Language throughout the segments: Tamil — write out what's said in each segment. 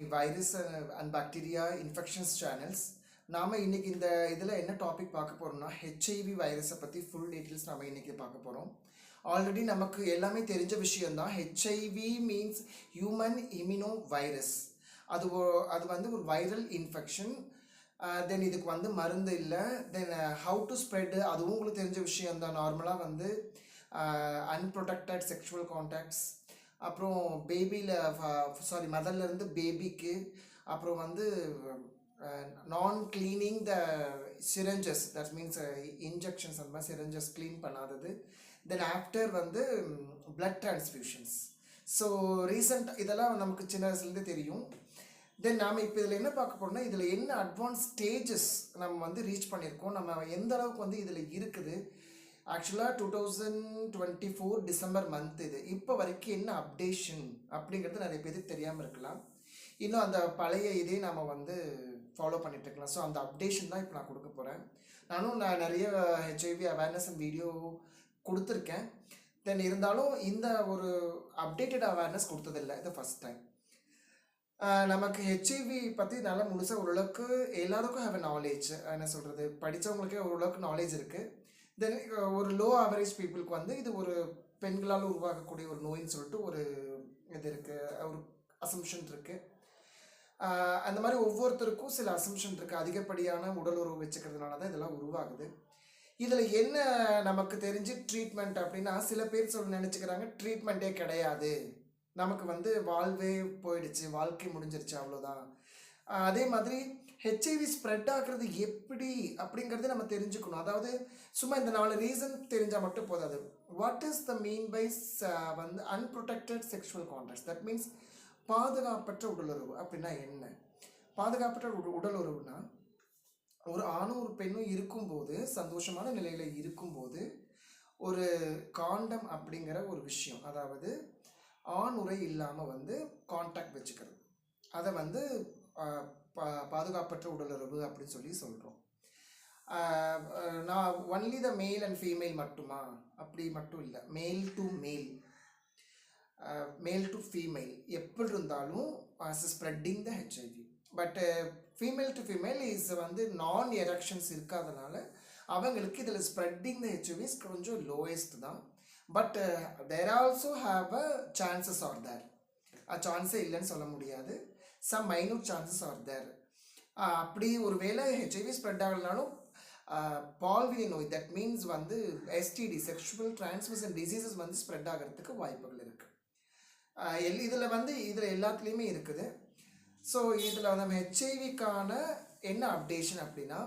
Virus and bacteria infections channels நாம் இன்றைக்கி இந்த இதில் என்ன டாபிக் பார்க்க போகிறோம்னா ஹெச்ஐவி வைரஸை பற்றி ஃபுல் டீட்டெயில்ஸ் நம்ம இன்றைக்கி பார்க்க போகிறோம் ஆல்ரெடி நமக்கு எல்லாமே தெரிஞ்ச விஷயந்தான் HIV means human immuno virus அது அது வந்து ஒரு வைரல் இன்ஃபெக்ஷன் தென் இதுக்கு வந்து மருந்து இல்லை. தென் ஹவு டு ஸ்ப்ரெட் அதுவும் உங்களுக்கு தெரிஞ்ச விஷயம்தான். நார்மலாக வந்து அன்ப்ரொடெக்டட் செக்ஷுவல் கான்டாக்ட்ஸ் அப்புறம் பேபியில் சாரி மதர்லேருந்து பேபிக்கு அப்புறம் வந்து நான் cleaning the syringes that means injections அந்த மாதிரி சிரஞ்சஸ் க்ளீன் பண்ணாதது. தென் ஆஃப்டர் வந்து பிளட் டிரான்ஸ்ஃபியூஷன்ஸ் ஸோ ரீசெண்ட் இதெல்லாம் நமக்கு சின்ன வயசுலேருந்தே தெரியும். தென் நாம் இப்போ இதில் என்ன பார்க்க போகிறோம்னா இதில் என்ன அட்வான்ஸ் ஸ்டேஜஸ் நம்ம வந்து ரீச் பண்ணியிருக்கோம். நம்ம எந்த அளவுக்கு வந்து இதில் இருக்குது. ஆக்சுவலாக two thousand twenty four December month இது. இப்போ வரைக்கும் என்ன அப்டேஷன் அப்படிங்கிறது நிறைய பேருக்கு தெரியாமல் இருக்கலாம். இன்னும் அந்த பழைய இதே நாம் வந்து ஃபாலோ பண்ணிட்டு இருக்கலாம். ஸோ அந்த அப்டேஷன் தான் இப்போ நான் கொடுக்க போகிறேன் நானும் நான் நிறைய ஹெச்ஐவி அவேர்னஸ் வீடியோ கொடுத்துருக்கேன். தென் இருந்தாலும் இந்த ஒரு அப்டேட்டட் அவேர்னஸ் கொடுத்ததில்லை. இது ஃபஸ்ட் டைம் நமக்கு ஹெச்ஐவி பற்றி நல்லா முழுசாக ஓரளவுக்கு எல்லாருக்கும் ஹேவ் நாலேஜ் என்ன சொல்கிறது படித்தவங்களுக்கே ஓரளவுக்கு நாலேஜ் இருக்குது தென் uh, ஒரு லோ ஆவரேஜ் பீப்புளுக்கு வந்து இது ஒரு பெண்களால் உருவாகக்கூடிய ஒரு நோயின்னு சொல்லிட்டு ஒரு இது இருக்குது ஒரு அசம்ஷன் இருக்குது அந்த மாதிரி ஒவ்வொருத்தருக்கும் சில அசம்ஷன் இருக்குது அதிகப்படியான உடல் உறவு வச்சுக்கிறதுனால தான் இதெல்லாம் உருவாகுது. இதில் என்ன நமக்கு தெரிஞ்சு ட்ரீட்மெண்ட் அப்படின்னா சில பேர் சொல்ல நினச்சிக்கிறாங்க ட்ரீட்மெண்ட்டே கிடையாது. நமக்கு வந்து வாழ்வே போயிடுச்சு வாழ்க்கை முடிஞ்சிருச்சு அவ்வளோதான் அதே மாதிரி ஹெச்ஐவி ஸ்ப்ரெட் ஆகுறது எப்படி அப்படிங்கிறத நம்ம தெரிஞ்சுக்கணும். அதாவது சும்மா இந்த நாலு ரீசன் தெரிஞ்சால் மட்டும் போதாது. What is the mean by வந்து unprotected sexual contact that means பாதுகாப்பற்ற உடலுறவு அப்படின்னா என்ன? பாதுகாப்பற்ற உடல் உடலுறவுனா ஒரு ஆணும் ஒரு பெண்ணும் இருக்கும்போது சந்தோஷமான நிலையில் இருக்கும்போது ஒரு காண்டம் அப்படிங்கிற ஒரு விஷயம். அதாவது ஆண் இல்லாமல் வந்து காண்டாக்ட் வச்சுக்கிறது. அதை வந்து பா- பாதுகாப்பற்ற உடலுறவு அப்படின்னு சொல்லி சொல்கிறோம் நான் only the male and female மட்டுமா? அப்படி மட்டும் இல்லை. மேல் டு மேல் மேல் டு ஃபீமேல் எப்படி இருந்தாலும் spreading the HIV but female to female is வந்து நான் எரக்ஷன்ஸ் இருக்காதனால அவங்களுக்கு இதில் ஸ்ப்ரெட்டிங் த ஹெச்ஐவிஸ் கொஞ்சம் லோயஸ்ட் தான். But there also have a chances are there சான்ஸே இல்லைன்னு சொல்ல முடியாது. Some minute chances are there அப்படி ஒரு வேளை ஹெச்ஐவி ஸ்ப்ரெட் ஆகலனாலும் பால்வி நோய் தட் மீன்ஸ் வந்து எஸ்டிடி செக்ஷுவல் டிரான்ஸ்மிஷன் டிசீசஸ் வந்து ஸ்ப்ரெட் ஆகிறதுக்கு வாய்ப்புகள் இருக்குது எல் இதில் வந்து இதில் எல்லாத்துலேயுமே இருக்குது. ஸோ இதில் நம்ம ஹெச்ஐவிக்கான என்ன அப்டேஷன் அப்படின்னா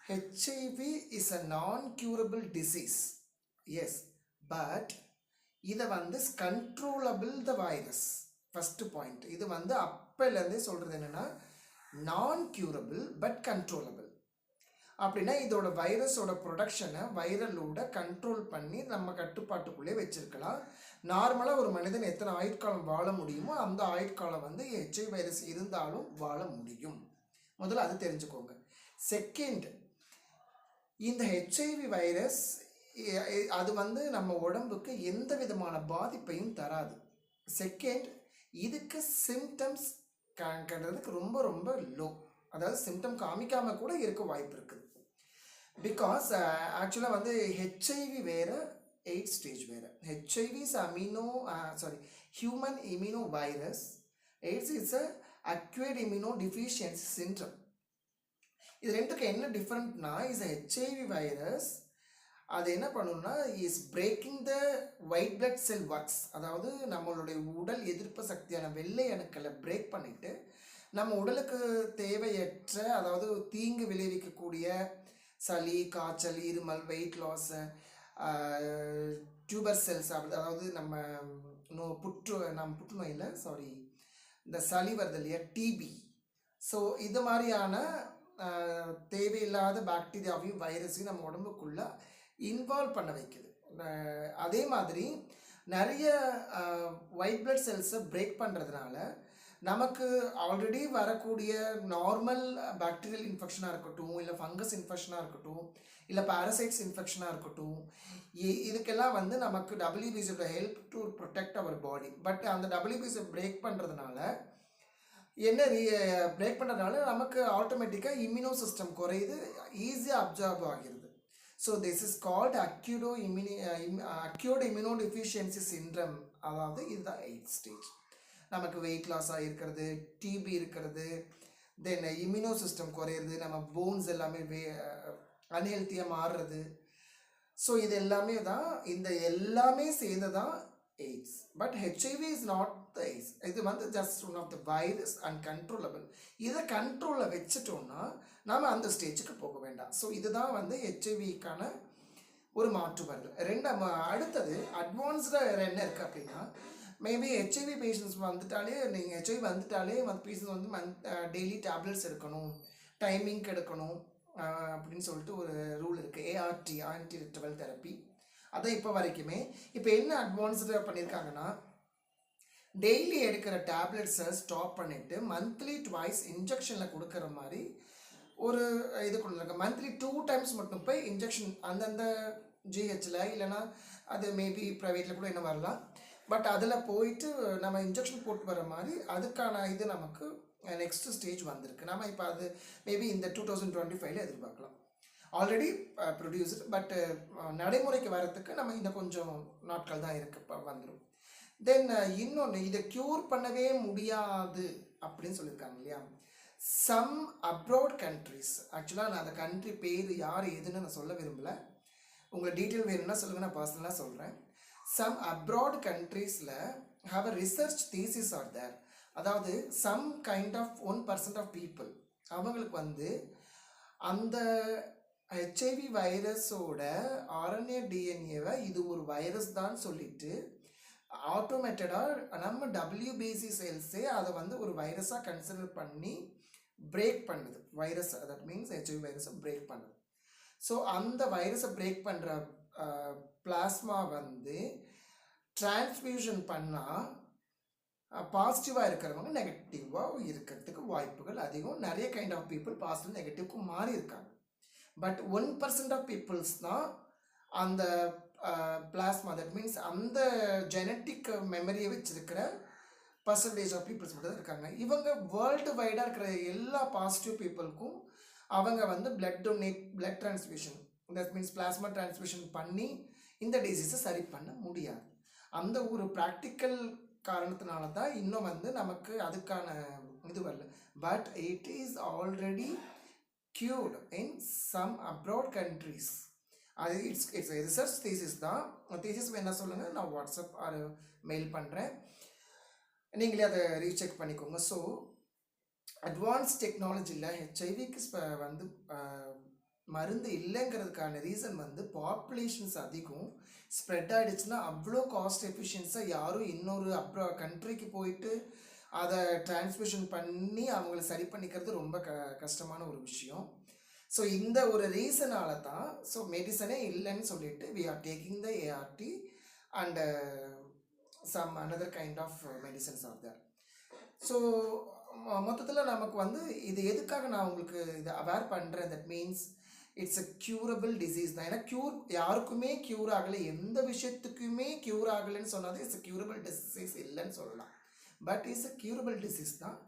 ஹெச்ஐவி இஸ் அ நான் க்யூரபிள் டிசீஸ் எஸ் பட் இதை வந்து controllable the virus first point இது வந்து அப்போலேருந்தே சொல்கிறது என்னென்னா நான் க்யூரபிள் பட் கண்ட்ரோலபிள் அப்படின்னா இதோட வைரஸோட ப்ரொடக்ஷனை வைரலோட கண்ட்ரோல் பண்ணி நம்ம கட்டுப்பாட்டுக்குள்ளே வச்சுருக்கலாம். நார்மலாக ஒரு மனிதன் எத்தனை ஆயுட்காலம் வாழ முடியுமோ அந்த ஆயுட்காலம் வந்து ஹெச்ஐ வைரஸ் இருந்தாலும் வாழ முடியும். முதல்ல அது தெரிஞ்சுக்கோங்க. செகண்ட் இந்த ஹெச்ஐவி வைரஸ் அது வந்து நம்ம உடம்புக்கு எந்த விதமான பாதிப்பையும் தராது. செகண்ட் இதுக்கு சிம்டம்ஸ் கண்டதுக்கு ரொம்ப ரொம்ப லோ அதாவது சிம்டம் காமிக்காமல் கூட இருக்க வாய்ப்பு இருக்குது. பிகாஸ் uh, ஆக்சுவலாக வந்து ஹெச்ஐவி வேறு எயிட் ஸ்டேஜ் வேறு. HIV is amino sorry human immuno virus AIDS is a acute immuno deficiency syndrome இது ரெண்டுக்கு என்ன டிஃப்ரெண்ட்னா இஸ் ஹெச்ஐவி வைரஸ் அது என்ன பண்ணணும்னா is breaking the white blood cell works அதாவது நம்மளுடைய உடல் எதிர்ப்பு சக்தியான வெள்ளை அணுக்களை பிரேக் பண்ணிட்டு நம்ம உடலுக்கு தேவையற்ற அதாவது தீங்கு விளைவிக்கக்கூடிய சளி காய்ச்சல் இருமல் வெயிட் லாஸ் டியூபர் செல்ஸ் அதாவது நம்ம நோ புற்று நம் புற்றுநோயில் சாரி இந்த சளி வருது இல்லையா டிபி ஸோ இது மாதிரியான தேவையில்லாத பாக்டீரியாவையும் வைரஸையும் நம்ம உடம்புக்குள்ளே இன்வால்வ் பண்ண வைக்குது. அதே மாதிரி நிறைய ஒயிட் பிளட் செல்ஸை பிரேக் பண்ணுறதுனால நமக்கு ஆல்ரெடி வரக்கூடிய நார்மல் பாக்டீரியல் இன்ஃபெக்ஷனாக இருக்கட்டும் இல்லை ஃபங்கஸ் இன்ஃபெக்ஷனாக இருக்கட்டும் இல்லை பாரசைட்ஸ் இன்ஃபெக்ஷனாக இருக்கட்டும் இ- இதுக்கெல்லாம் வந்து நமக்கு டபிள்யூபிசியோட help to protect our body but அந்த டபிள்யூபிசியை பிரேக் பண்ணுறதுனால என்ன ரீ பிரேக் பண்ணுறதுனால நமக்கு ஆட்டோமேட்டிக்காக இம்யூனோ சிஸ்டம் குறையுது ஈஸியாக அப்சார்ப் ஆகிருது. So this is called acute immune acute immuno deficiency அதாவது இதுதான் எயிட் ஸ்டேஜ் நமக்கு வெயிட் லாஸ் ஆகிருக்கிறது டிபி இருக்கிறது தென் இம்யூனோ சிஸ்டம் குறையிறது நம்ம போன்ஸ் எல்லாமே வே uh, அன்ஹெல்த்தியாக மாறுறது. ஸோ இது எல்லாமே தான் இந்த எல்லாமே சேர்ந்து தான் AIDS but HIV is not the இது வந்து just one of the virus and controllable இதை கண்ட்ரோலில் வச்சுட்டோம்னா நாம் அந்த ஸ்டேஜுக்கு போக வேண்டாம். ஸோ இதுதான் வந்து ஹெச்ஐவிக்கான ஒரு மாற்று வருது ரெண்டாம் அடுத்தது அட்வான்ஸ்டாக என்ன இருக்குது அப்படின்னா மேபி ஹெச்ஐவி பேஷண்ட்ஸ் வந்துட்டாலே நீங்கள் ஹெச்ஐவி வந்துட்டாலே வந்து பேஷண்ட்ஸ் வந்து மந்த் டெய்லி டேப்லெட்ஸ் எடுக்கணும் டைமிங்க்கு எடுக்கணும் அப்படின்னு சொல்லிட்டு ஒரு ரூல் இருக்குது ஏஆர்டி ஆன்டி ரிட்ரவல் தெரப்பி அதான் இப்போ வரைக்குமே இப்போ என்ன அட்வான்ஸ்டாக பண்ணியிருக்காங்கன்னா டெய்லி எடுக்கிற டேப்லெட்ஸை ஸ்டாப் பண்ணிவிட்டு மந்த்லி ட்வைஸ் இன்ஜெக்ஷனில் கொடுக்குற மாதிரி ஒரு இது கொண்டு மந்த்லி டூ டைம்ஸ் மட்டும் போய் இன்ஜெக்ஷன் அந்தந்த ஜிஹெச்சில் இல்லைன்னா அது மேபி ப்ரைவேட்டில் கூட என்ன வரலாம். பட் அதில் போயிட்டு நம்ம இன்ஜெக்ஷன் போட்டு வர மாதிரி அதுக்கான இது நமக்கு நெக்ஸ்ட் ஸ்டேஜ் வந்திருக்கு. நம்ம இப்போ அது மேபி இந்த டூ தௌசண்ட் டுவெண்ட்டி ஃபைவ்ல எதிர்பார்க்கலாம் ஆல்ரெடி ப்ரொடியூஸ்டு பட் நடைமுறைக்கு வரத்துக்கு நம்ம இன்னும் கொஞ்சம் நாட்கள் தான் இருக்குது இப்போ வந்துடும் தென் uh, இன்னொன்று இதை க்யூர் பண்ணவே முடியாது அப்படின்னு சொல்லியிருக்காங்க இல்லையா? சம் அப்ராட் கண்ட்ரிஸ் ஆக்சுவலாக நான் அந்த கண்ட்ரி பேர் யார் எதுன்னு நான் சொல்ல விரும்பல. உங்களுக்கு டீட்டெயில் வேணும்னா சொல்லுங்கள் நான் பர்சனலாக சொல்கிறேன் சம் அப்ராட் கண்ட்ரீஸில் have a research thesis are there அதாவது some kind of one percent of people அவங்களுக்கு வந்து அந்த ஹெச்ஐவி வைரஸோட ஆர்என்ஏ டிஎன்ஏவை இது ஒரு வைரஸ் தான் சொல்லிட்டு ஆட்டோமேட்டடாக நம்ம டபிள்யூபிசி செல்ஸே அதை வந்து ஒரு வைரஸாக கன்சிடர் பண்ணி பிரேக் பண்ணுது. வைரஸ் தட் மீன்ஸ் ஹெச்ஐவி வைரஸை பிரேக் பண்ணுது. ஸோ அந்த வைரஸை பிரேக் பண்ணுற பிளாஸ்மா வந்து டிரான்ஸ்மியூஷன் பண்ணால் பாசிட்டிவாக இருக்கிறவங்க நெகட்டிவாக இருக்கிறதுக்கு வாய்ப்புகள் அதிகம். நிறைய கைண்ட் ஆஃப் பீப்புள் பாசிட்டிவ் நெகட்டிவ்க்கு மாறி இருக்காங்க but one percent of peoples தான் அந்த பிளாஸ்மா தட் மீன்ஸ் அந்த ஜெனட்டிக் மெமரியை வச்சிருக்கிற பர்சன்டேஜ் ஆஃப் பீப்புள்ஸ் மட்டும் தான் இருக்காங்க. இவங்க வேர்ல்டு வைடாக இருக்கிற எல்லா பாசிட்டிவ் பீப்புளுக்கும் அவங்க வந்து blood donate blood transmission that means plasma transmission பண்ணி இந்த டிசீஸை சரி பண்ண முடியாது. அந்த ஒரு ப்ராக்டிக்கல் காரணத்தினால தான் இன்னும் வந்து நமக்கு அதுக்கான இது வரல. But it is already cured in some abroad countries அது இட்ஸ் இட்ஸ் ரிசர்ச் தீசிஸ் தான். தீசிஸ் என்ன சொல்லுங்கள் நான் வாட்ஸ்அப் ஆர் மெயில் பண்ணுறேன் நீங்களே அதை ரீசெக் பண்ணிக்கோங்க. ஸோ அட்வான்ஸ் டெக்னாலஜியில் ஹெச்ஐவிக்கு வந்து மருந்து இல்லைங்கிறதுக்கான ரீசன் வந்து பாப்புலேஷன்ஸ் அதிகம். ஸ்ப்ரெட் ஆகிடுச்சுன்னா அவ்வளோ காஸ்ட் எஃபிஷியன்ஸாக யாரும் இன்னொரு அப்ரா கண்ட்ரிக்கு போயிட்டு அதை டிரான்ஸ்மிஷன் பண்ணி அவங்கள சரி பண்ணிக்கிறது ரொம்ப க கஷ்டமான ஒரு விஷயம். ஸோ இந்த ஒரு ரீசனால தான் ஸோ மெடிசனே இல்லைன்னு சொல்லிட்டு we are taking the ART and some another kind of medicines are there so மொத்தத்தில் நமக்கு வந்து இது எதுக்காக நான் உங்களுக்கு இதை அவேர் பண்ணுறேன் that means it's a curable disease தான். ஏன்னா க்யூர் யாருக்குமே க்யூர் ஆகலை. எந்த விஷயத்துக்குமே க்யூர் ஆகலைன்னு சொன்னாலே இட்ஸ் அ க்யூரபிள் டிசீஸ் இல்லைன்னு சொல்லலாம். But it's a curable disease தான்.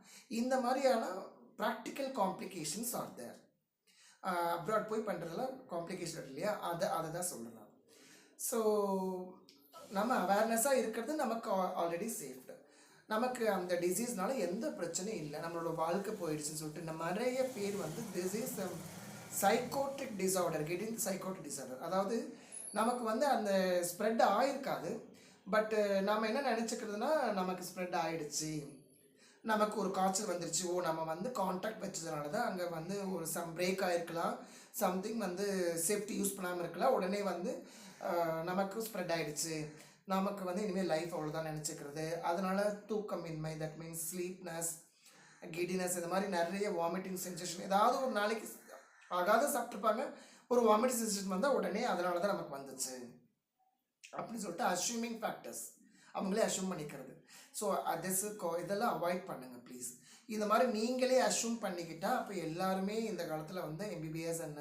இந்த மாதிரியான practical complications are there abroad போய் பண்ணுறதுல காம்ப்ளிகேஷன் இல்லையா? அதை அதை தான் சொல்லலாம் ஸோ நம்ம அவேர்னஸாக இருக்கிறது நமக்கு ஆல்ரெடி சேஃப்டு நமக்கு அந்த டிசீஸ்னால எந்த பிரச்சனையும் இல்லை. நம்மளோட வாழ்க்கை போயிடுச்சுன்னு சொல்லிட்டு நம்ம நிறைய பேர் வந்து this is psychiatric disorder getting psychiatric disorder அதாவது நமக்கு வந்து அந்த ஸ்ப்ரெட் ஆயிருக்காது. பட்டு நாம் என்ன நினச்சிக்கிறதுனா நமக்கு ஸ்ப்ரெட் ஆயிடுச்சு. நமக்கு ஒரு காய்ச்சல் வந்துருச்சு. ஓ நம்ம வந்து காண்டாக்ட் வச்சதுனால தான் அங்கே வந்து ஒரு சம் பிரேக் ஆகிருக்கலாம் சம்திங் வந்து சேஃப்டி யூஸ் பண்ணாமல் இருக்கலாம். உடனே வந்து நமக்கு ஸ்ப்ரெட் ஆயிடுச்சு. நமக்கு வந்து இனிமேல் லைஃப் அவ்வளோதான் நினச்சிக்கிறது. அதனால தூக்கமின்மை தட் மீன்ஸ் ஸ்லீப்னஸ் கிடினஸ் இந்த மாதிரி நிறைய வாமிட்டிங் சென்சேஷன் ஏதாவது ஒரு நாளைக்கு ஆகாத சாப்பிட்ருப்பாங்க ஒரு வாமிட்டிங் சென்சேஷன் வந்தால் உடனே அதனால தான் நமக்கு வந்துச்சு. அப்படின்னு சொல்லிட்டு அஸ்யூமிங் ஃபேக்டர்ஸ் அவங்களே அஸ்யூம் பண்ணிக்கிறது. ஸோ திஸ் uh, இதெல்லாம் அவாய்ட் பண்ணுங்கள் ப்ளீஸ் இந்த மாதிரி நீங்களே அஷ்யூம் பண்ணிக்கிட்டால் அப்போ எல்லாருமே இந்த காலத்தில் வந்து எம்பிபிஎஸ் அண்ட்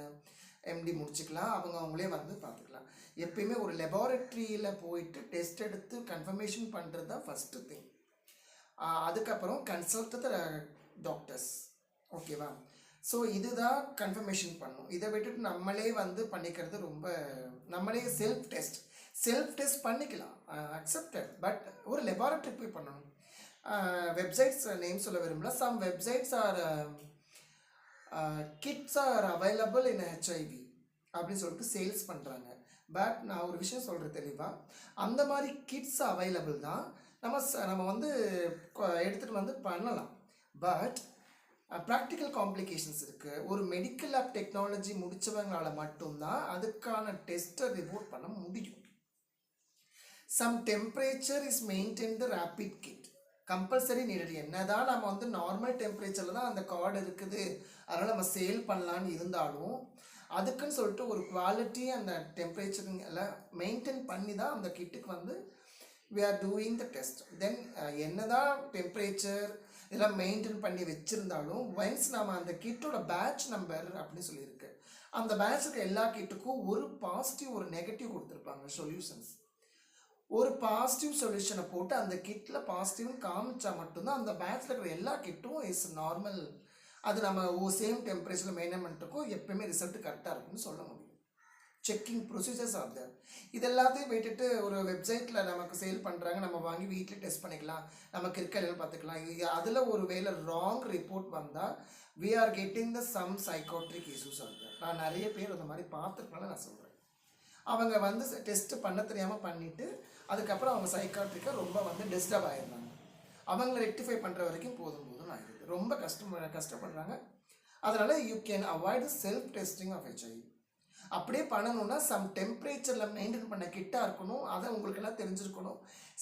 எம்டி முடிச்சுக்கலாம். அவங்க அவங்களே வந்து பார்த்துக்கலாம் எப்பயுமே ஒரு லெபார்ட்ரியில் போயிட்டு டெஸ்ட் எடுத்து கன்ஃபர்மேஷன் பண்ணுறது தான் ஃபஸ்ட்டு திங் அதுக்கப்புறம் கன்சல்ட் டாக்டர்ஸ் ஓகேவா ஸோ இதுதான் கன்ஃபர்மேஷன் பண்ணும். இதை விட்டுட்டு நம்மளே வந்து பண்ணிக்கிறது ரொம்ப நம்மளே செல்ஃப் டெஸ்ட் செல்ஃப் டெஸ்ட் பண்ணிக்கலாம். Uh, அக்செப்டட் பட் ஒரு லெபார்ட்ரி போய் பண்ணணும். Uh, வெப்சைட்ஸ் நேம் uh, சொல்ல விரும்பல. Some websites are kits are available in HIV அப்படின்னு சொல்லிட்டு சேல்ஸ் பண்ணுறாங்க பட் நான் ஒரு விஷயம் சொல்கிறேன் தெளிவாக அந்த மாதிரி கிட்ஸ் அவைலபிள் தான் நம்ம ச- நம்ம வந்து எடுத்துகிட்டு வந்து பண்ணலாம். பட் ப்ராக்டிக்கல் காம்ப்ளிகேஷன்ஸ் இருக்குது ஒரு மெடிக்கல் ஆப் டெக்னாலஜி முடித்தவங்களால மட்டும்தான் அதுக்கான டெஸ்ட்டை ரிப்போர்ட் பண்ண முடியும். Some temperature is maintain the rapid kit compulsory needed என்னதான் நம்ம வந்து நார்மல் டெம்பரேச்சரில் தான் அந்த கார்டு இருக்குது. அதனால் நம்ம சேல் பண்ணலான்னு இருந்தாலும் அதுக்குன்னு சொல்லிட்டு ஒரு குவாலிட்டி அந்த டெம்பரேச்சருங்க எல்லாம் மெயின்டைன் பண்ணி தான் அந்த கிட்டுக்கு வந்து we are doing the test then என்னதான் டெம்பரேச்சர் இதெல்லாம் மெயின்டைன் பண்ணி வச்சுருந்தாலும் ஒன்ஸ் நம்ம அந்த கிட்டோட பேட்ச் நம்பர் அப்படின்னு சொல்லியிருக்கு. அந்த பேட்சுக்கு எல்லா கிட்டுக்கும் ஒரு பாசிட்டிவ் ஒரு நெகட்டிவ் கொடுத்துருப்பாங்க சொல்யூஷன்ஸ் ஒரு பாசிட்டிவ் சொல்யூஷனை போட்டு அந்த கிட்டில் பாசிட்டிவ்னு காமிச்சா மட்டும்தான் அந்த பேட்சில் இருக்கிற எல்லா கிட்டும் இஸ் நார்மல் அது நம்ம ஓ சேம் டெம்பரேச்சரில் மெயின்டைன் பண்ணிட்டுருக்கோம். எப்பயுமே ரிசல்ட் கரெக்டாக இருக்குன்னு சொல்ல முடியும். செக்கிங் ப்ரொசீஜர்ஸ் ஆர் தேர் இது எல்லாத்தையும் விட்டுட்டு ஒரு வெப்சைட்டில் நமக்கு சேல் பண்ணுறாங்க நம்ம வாங்கி வீட்டில் டெஸ்ட் பண்ணிக்கலாம். நமக்கு இருக்க இல்லைன்னு பார்த்துக்கலாம். இது அதில் ஒரு வேளை ராங் ரிப்போர்ட் வந்தால் we are getting the some psychiatric issues are நான் நிறைய பேர் அந்த மாதிரி பார்த்துருக்கனால நான் சொல்கிறேன் அவங்க வந்து டெஸ்ட் பண்ண தெரியாமல் பண்ணிவிட்டு அதுக்கப்புறம் அவங்க சைக்காட்ரிக்காக ரொம்ப வந்து டிஸ்டர்ப் ஆயிடுறாங்க அவங்கள ரெக்டிஃபை பண்ணுற வரைக்கும் போதும் போதும் ஆகிடுது ரொம்ப கஷ்டம் கஷ்டப்படுறாங்க. அதனால் you can avoid self testing of HIV அப்படியே பண்ணணும்னா சம் டெம்பரேச்சரில் மெயின்டைன் பண்ண கிட்டாக இருக்கணும். அதை உங்களுக்கு எல்லாம் தெரிஞ்சிருக்கணும்.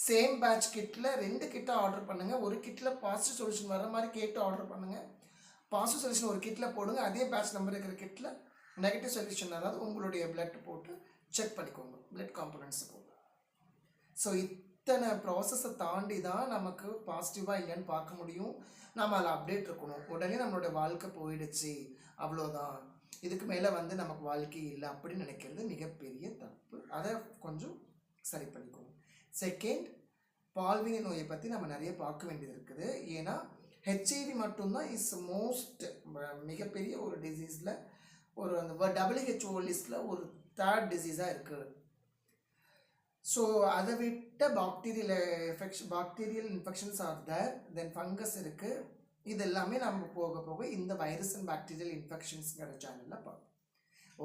சேம் பேட்ச் கிட்டில் ரெண்டு கிட்டை ஆர்டர் பண்ணுங்கள் ஒரு கிட்டில் பாசிட்டிவ் சொல்யூஷன் வர மாதிரி கேட்டு ஆர்டர் பண்ணுங்கள் பாசிட்டிவ் சொல்யூஷன் ஒரு கிட்டில் போடுங்க. அதே பேட்ச் நம்பர் இருக்கிற கிட்டில் நெகட்டிவ் சொல்யூஷன் அதாவது உங்களுடைய பிளட் போட்டு செக் பண்ணிக்கோங்க. பிளட் காம்பனன்ட்ஸ் போட்டு. ஸோ இத்தனை ப்ராசஸை தாண்டி தான் நமக்கு பாசிட்டிவாக இல்லைன்னு பார்க்க முடியும். நம்ம அதில் அப்டேட் இருக்கணும். உடனே நம்மளோட வாழ்க்கை போயிடுச்சு. அவ்வளோதான் இதுக்கு மேலே வந்து நமக்கு வாழ்க்கை இல்லை அப்படின்னு நினைக்கிறது மிகப்பெரிய தப்பு. அதை கொஞ்சம் சரி பண்ணிக்கணும் செகண்ட் பால்வினை நோயை பற்றி நம்ம நிறைய பார்க்க வேண்டியது இருக்குது. ஏன்னா ஹெச்ஐவி மட்டும்தான் இஸ் மோஸ்ட் மிகப்பெரிய ஒரு டிசீஸில் ஒரு அந்த டபிள்யூஹெச்ஓ லிஸ்ட்டில் ஒரு தேர்ட் டிசீஸாக இருக்குது ஸோ அதை விட்ட bacterial affection bacterial infections are there then fungus இருக்குது இது எல்லாமே நம்ம போக போக இந்த வைரஸ் அண்ட் பாக்டீரியல் இன்ஃபெக்ஷன்ஸுங்கிற சேனலில் பார்ப்போம்.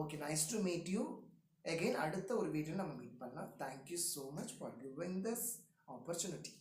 Okay nice to meet you again அடுத்த ஒரு வீடியோ நம்ம மீட் பண்ணலாம். Thank you so much for giving this opportunity